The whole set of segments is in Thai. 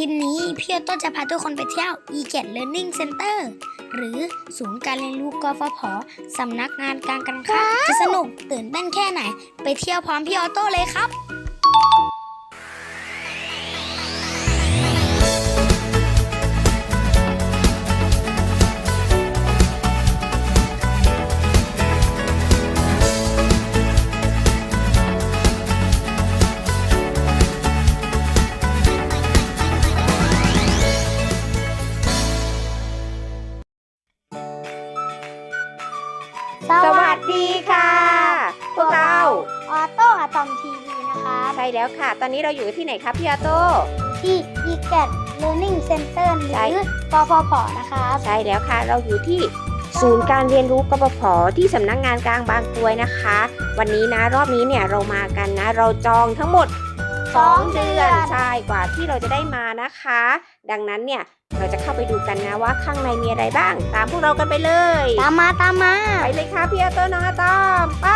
ลิปนี้พี่ออโต้จะพาทุกคนไปเที่ยว e g e t Learning Center หรือศูนย์การเรียนรู้กฟผสำนักงานการกันค้าจะสนุกตื่นเต้นแค่ไหน ไปเที่ยวพร้อมพี่ออโต้เลยครับ แล้วค่ะ ตอนนี้เราอยู่ที่ไหนครับพี่อาโต้ที่ e g e t Learning Center หรืใช่อกฟผนะครับใช่แล้วค่ะ เราอยู่ที่ศูนย์การเรียนรู้กบพที่สำนักงานกลางบางกรวยนะคะ วันนี้นะรอบนี้เนี่ยเรามากันนะ เราจองทั้งหมด 2 เดือนใช่กว่าที่เราจะได้มานะคะ ดังนั้นเนี่ยเราจะเข้าไปดูกันนะว่าข้างในมีอะไรบ้าง ตามพวกเรากันไปเลย ตามมาตามมา ไปเลยค่ะพี่อาโต้น้องอาตอมไป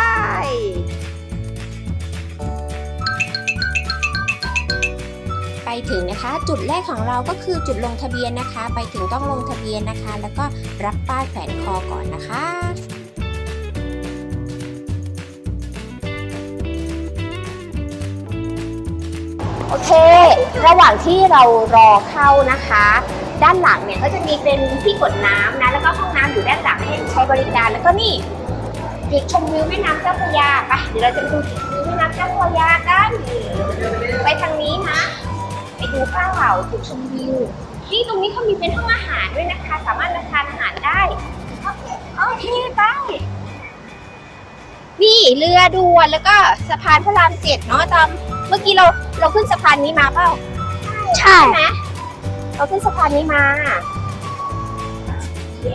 ถึงนะคะ จุดแรกของเราก็คือจุดลงทะเบียนนะคะ ไปถึงต้องลงทะเบียนนะคะ แล้วก็รับป้ายแขวนคอก่อนนะคะโอเค ระหว่างที่เรารอเข้านะคะ ด้านหลังเนี่ยก็จะมีเป็นที่กดน้ำนะ แล้วก็ห้องน้ำอยู่ด้านหลังให้ใช้บริการ แล้วก็นี่จุดชมวิวแม่น้ำเจ้าพระยาไปเดี๋ยวเราจะไปดูจุดชมวิวแม่น้ำเจ้าพระยากัน ไปดูเปล่าจุดชมวิวนี่ตรงนี้เขามีเป็นห้องอาหารด้วยนะคะ สามารถรับทานอาหารได้โอเคโอเคไปนี่เรือด่วนแล้วก็สะพานพระรามเจ็ดเนาะจำเมื่อกี้เราเราขึ้นสะพานนี้มาเปล่าใช่ใช่ไหมเราขึ้นสะพานนี้มา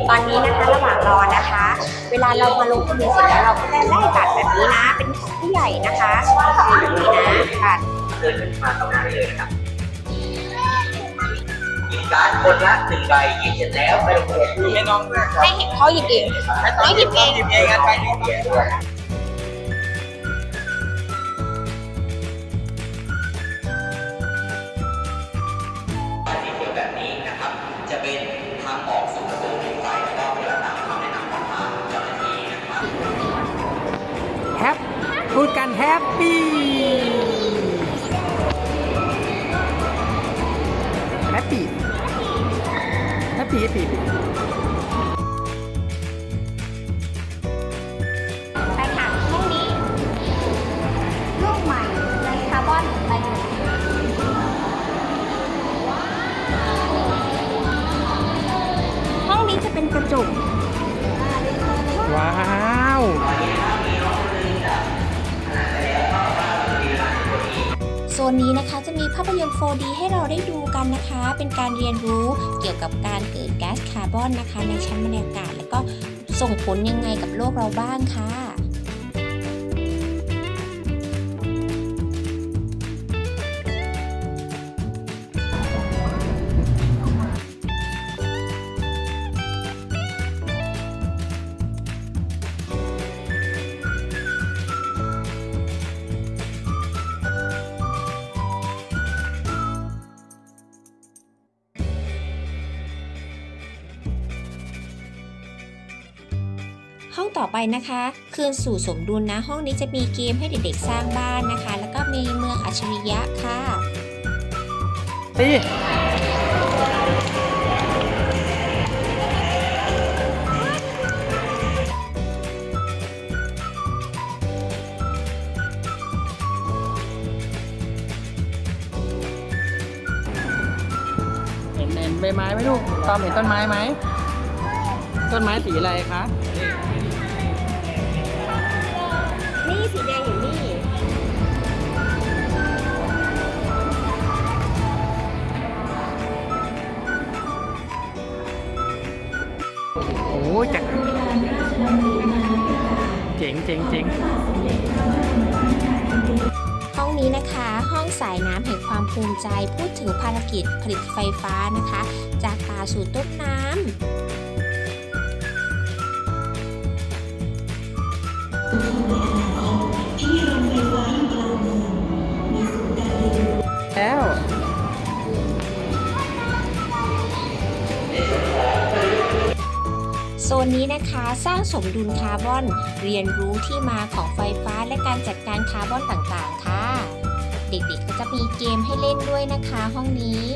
ตอนนี้นะคะระหว่างรอนะคะ เวลาเรามาลงทะเบียนเสร็จแล้วเราก็ได้ได้บัตรแบบนี้นะ เป็นของผู้ใหญ่นะคะแบบนี้นะบัตรเดินขึ้นมาตรงหน้าได้เลยนะครับหยิบ การ์ดคนละหนึ่งใบหยิบเสร็จแล้วไปลงทะเบียนที่ให้น้องด้วยครับให้เขาหยิบเองน้องหยิบเองหยิบเองกันไปหนึ่งใบด้วยสีเขียวแบบนี้นะครับจะเป็นทางออกสู่ประตูขึ้นไปแล้วก็ปฏิบัติตามคำแนะนำของทางเจ้าหน้าที่นะครับแฮปพูดกันแฮปปี้ จะเป็นกระจก ว้าวโซนนี้นะคะจะมีภาพยนตร์ 4D ให้เราได้ดูกันนะคะ เป็นการเรียนรู้เกี่ยวกับการเกิดก๊าซคาร์บอนนะคะ ในชั้นบรรยากาศ แล้วก็ส่งผลยังไงกับโลกเราบ้างค่ะ ห้องต่อไปนะคะ คืนสู่สมดุลนะ ห้องนี้จะมีเกมให้เด็กๆสร้างบ้านนะคะ แล้วก็มีเมืองอัจฉริยะค่ะตีเห็นใบไม้ไหมลูกตอมเห็นต้นไม้ไหม ต้นไม้สีอะไรคะ นี่สีแดงอยู่นี่โอ้ยจักเจ๋งเจ๋งเจ๋งห้องนี้นะคะ ห้องสายน้ำแห่งความภูมิใจพูดถึงภารกิจผลิตไฟฟ้านะคะ จากป่าสู่ต้นน้ำ แล้วโซนนี้นะคะสร้างสมดุลคาร์บอน เรียนรู้ที่มาของไฟฟ้าและการจัดการคาร์บอนต่างๆ ค่ะ เด็กๆก็จะมีเกมให้เล่นด้วยนะคะห้องนี้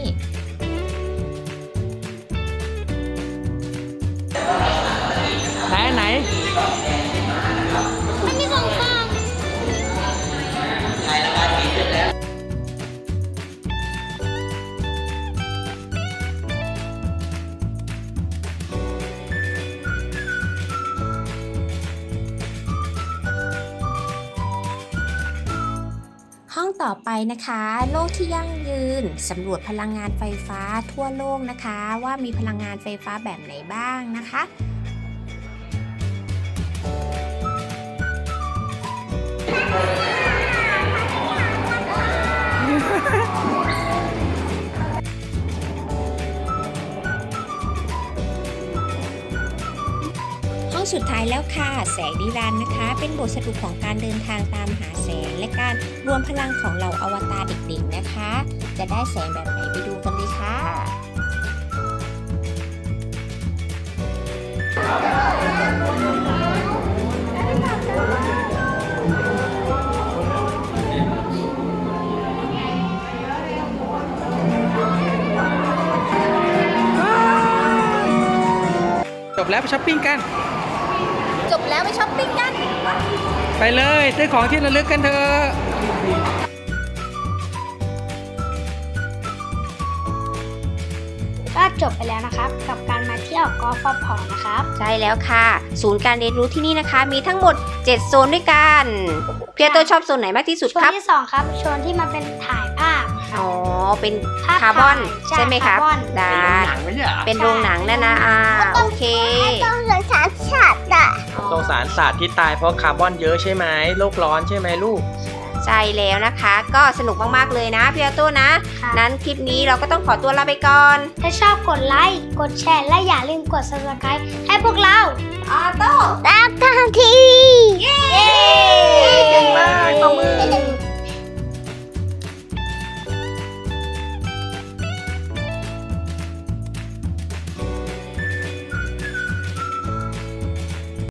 ไหนไหน ต่อไปนะคะ โลกที่ยั่งยืนสำรวจพลังงานไฟฟ้าทั่วโลกนะคะ ว่ามีพลังงานไฟฟ้าแบบไหนบ้างนะคะ สุดท้ายแล้วค่ะ แสงนิรันดร์นะคะ เป็นบทสรุปของการเดินทางตามหาแสง และการรวมพลังของเหล่าอวตารเด็กๆนะคะ จะได้แสงแบบไหนไปดูกันเลยค่ะจบแล้วไปช้อปปิ้งกัน จบแล้วไปช้อปปิ้งกัน ไปเลยซื้อของที่ระลึกกันเถอะก็จบไปแล้วนะครับ กับการมาเที่ยวกอฟพนะครับ ใช่แล้วค่ะ ศูนย์การเรียนรู้ที่นี่นะคะ มีทั้งหมด 7 โซนด้วยกัน เพียโตชอบโซนไหนมากที่สุดโซนครับที่สองครับ โซนที่มันเป็นถ่ายภาพครับ อ๋อ เป็นภาพคาร์บอนถ่ายใช่ใช่ไหมครับ คาร์บอน ได้ หนังไม่ใช่เหรอเป็นโรงหนังนะนะอ่าโอเคสงสารสัตว์ที่ตายเพราะคาร์บอนเยอะใช่ไหมโลกร้อนใช่ไหมลูก ใช่แล้วนะคะ ก็สนุกมากๆเลยนะพี่อาโต้นะครับนั้นคลิปนี้เราก็ต้องขอตัวลาไปก่อนถ้าชอบกดไลค์ กดแชร์ และอย่าลืมกด subscribe ให้พวกเรา ออโต้ ตามทางทีเ